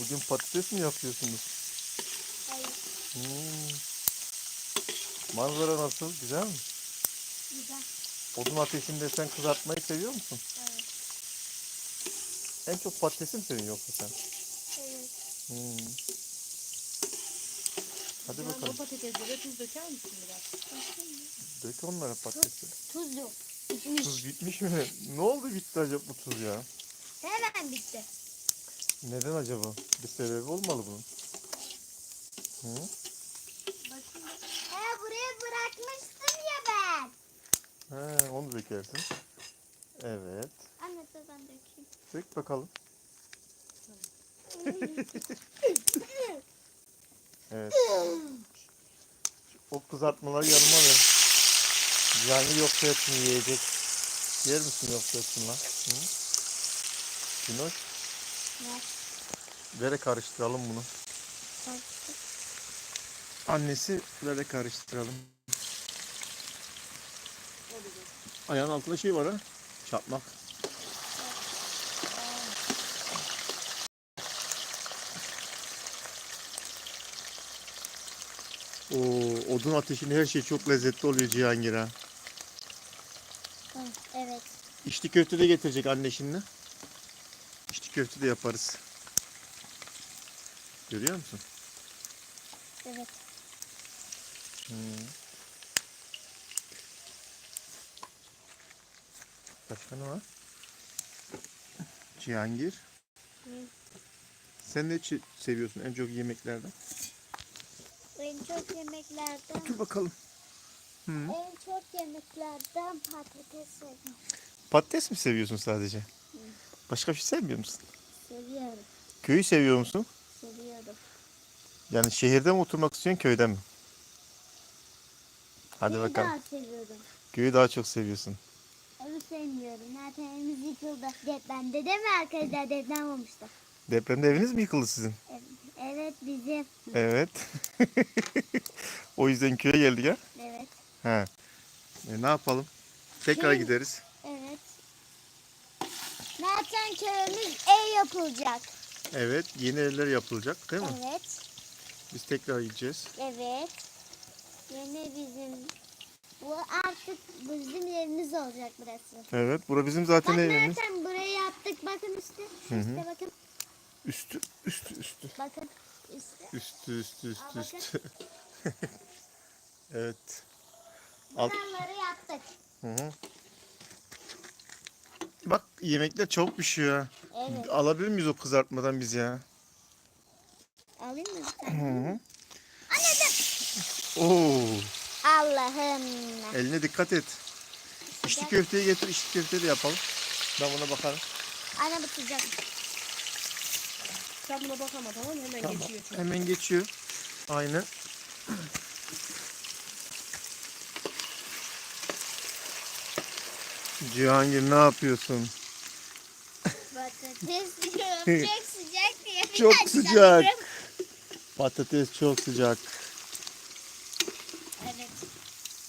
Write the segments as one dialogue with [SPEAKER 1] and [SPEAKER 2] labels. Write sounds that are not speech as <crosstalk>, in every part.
[SPEAKER 1] Bugün patates mi yapıyorsunuz?
[SPEAKER 2] Hayır.
[SPEAKER 1] Hmm. Manzara nasıl? Güzel mi?
[SPEAKER 2] Güzel.
[SPEAKER 1] Odun ateşinde sen kızartmayı seviyor musun?
[SPEAKER 2] Evet.
[SPEAKER 1] En çok patatesi mi seviyorsun yoksa sen?
[SPEAKER 2] Evet.
[SPEAKER 1] Hmm. Hadi
[SPEAKER 3] Sen
[SPEAKER 1] bakalım.
[SPEAKER 3] patateslere tuz döker misin biraz?
[SPEAKER 1] Dök onlara patatesi.
[SPEAKER 2] Tuz yok. Bitmiş.
[SPEAKER 1] Tuz bitmiş mi? Ne oldu bitti acaba bu tuz ya?
[SPEAKER 2] Hemen bitti.
[SPEAKER 1] Neden acaba? Bir sebebi olmalı bunun. Hı?
[SPEAKER 2] Bakın. He buraya bırakmıştım ya ben.
[SPEAKER 1] He, onu dökersin. Evet.
[SPEAKER 2] Anne dur ben dökeyim.
[SPEAKER 1] Dök bakalım. Evet. O kızartmaları yanıma ver. Yani yoksa hepsini yiyecek. Yer misin yoksa hepsini lan? Hı? Dinoş,
[SPEAKER 2] Ne?
[SPEAKER 1] Vere karıştıralım bunu. Annesi vere karıştıralım. Ayağın altında şey var ha. Çatmak. Oo, odun ateşinde her şey çok lezzetli oluyor Cihangir ha.
[SPEAKER 2] Evet.
[SPEAKER 1] İçli köfte de getirecek anne şimdi. İçli köfte de yaparız. Görüyor musun?
[SPEAKER 2] Evet.
[SPEAKER 1] Hmm. Başka ne var? Cihangir.
[SPEAKER 2] Hı.
[SPEAKER 1] Sen ne seviyorsun en çok yemeklerden?
[SPEAKER 2] En çok yemeklerden
[SPEAKER 1] Dur bakalım. Hı.
[SPEAKER 2] en çok yemeklerden patates seviyorum.
[SPEAKER 1] Patates mi seviyorsun sadece? Başka bir şey sevmiyor musun?
[SPEAKER 2] Seviyorum.
[SPEAKER 1] Köyü seviyor musun? Yani şehirde mi oturmak istiyorsun köyde mi? Hadi
[SPEAKER 2] Seni
[SPEAKER 1] bakalım.
[SPEAKER 2] daha seviyorum.
[SPEAKER 1] Köyü daha çok seviyorsun.
[SPEAKER 2] Evi sevmiyorum. Zaten evimiz yıkıldı. Depremde değil mi arkadaşlar? Deprem olmuştu.
[SPEAKER 1] Depremde eviniz mi yıkıldı sizin?
[SPEAKER 2] Evet, bizim.
[SPEAKER 1] Evet. <laughs> o yüzden köye geldik ha.
[SPEAKER 2] Evet.
[SPEAKER 1] He. E, ne yapalım? Tekrar
[SPEAKER 2] Köy-
[SPEAKER 1] gideriz.
[SPEAKER 2] Evet. Zaten köyümüz ev yapılacak.
[SPEAKER 1] Evet, yeni evler yapılacak değil mi?
[SPEAKER 2] Evet.
[SPEAKER 1] Biz tekrar gideceğiz.
[SPEAKER 2] Evet. Yine bizim bu artık bizim yerimiz olacak burası.
[SPEAKER 1] Evet, bura bizim zaten
[SPEAKER 2] Bak
[SPEAKER 1] evimiz.
[SPEAKER 2] zaten burayı yaptık. Bakın üstü.
[SPEAKER 1] Hı hı.
[SPEAKER 2] İşte bakın.
[SPEAKER 1] Üstü, üstü, üstü.
[SPEAKER 2] Bakın. Üstü.
[SPEAKER 1] Üstü, üstü, üstü,
[SPEAKER 2] bakın.
[SPEAKER 1] üstü. <laughs> evet. Alt.
[SPEAKER 2] Buraları yaptık.
[SPEAKER 1] Hı hı. Bak yemekler çok pişiyor.
[SPEAKER 2] Evet.
[SPEAKER 1] Alabilir miyiz o kızartmadan biz ya?
[SPEAKER 2] Alayım mı? bir
[SPEAKER 1] Hı
[SPEAKER 2] tane?
[SPEAKER 1] hı. Oo,
[SPEAKER 2] Allah'ım.
[SPEAKER 1] eline dikkat et. İçli köfteyi getir, içli köfteyi de yapalım. Ben buna bakarım.
[SPEAKER 2] Anne bu sıcak.
[SPEAKER 3] Sen buna bakama tamam mı? Hemen
[SPEAKER 1] Tamam.
[SPEAKER 3] geçiyor çünkü.
[SPEAKER 1] Hemen geçiyor. Aynen. Cihangir ne yapıyorsun?
[SPEAKER 2] Patates diyorum. <laughs> Çok sıcak diyor. Bir
[SPEAKER 1] Çok sıcak. Patates çok sıcak.
[SPEAKER 2] Evet.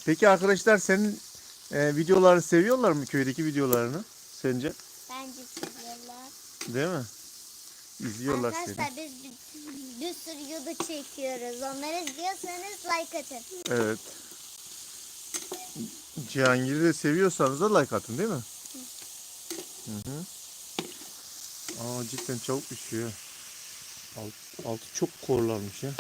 [SPEAKER 1] Peki arkadaşlar senin e, videolarını seviyorlar mı köydeki videolarını? Sence?
[SPEAKER 2] Bence seviyorlar.
[SPEAKER 1] Değil mi? İzliyorlar seni.
[SPEAKER 2] Arkadaşlar biz bir, bir sürü YouTube çekiyoruz. Onları izliyorsanız like atın.
[SPEAKER 1] Evet. Cihangir'i de seviyorsanız da like atın değil mi? Hı hı. Aa cidden çabuk pişiyor. Alt, altı çok korlanmış ya.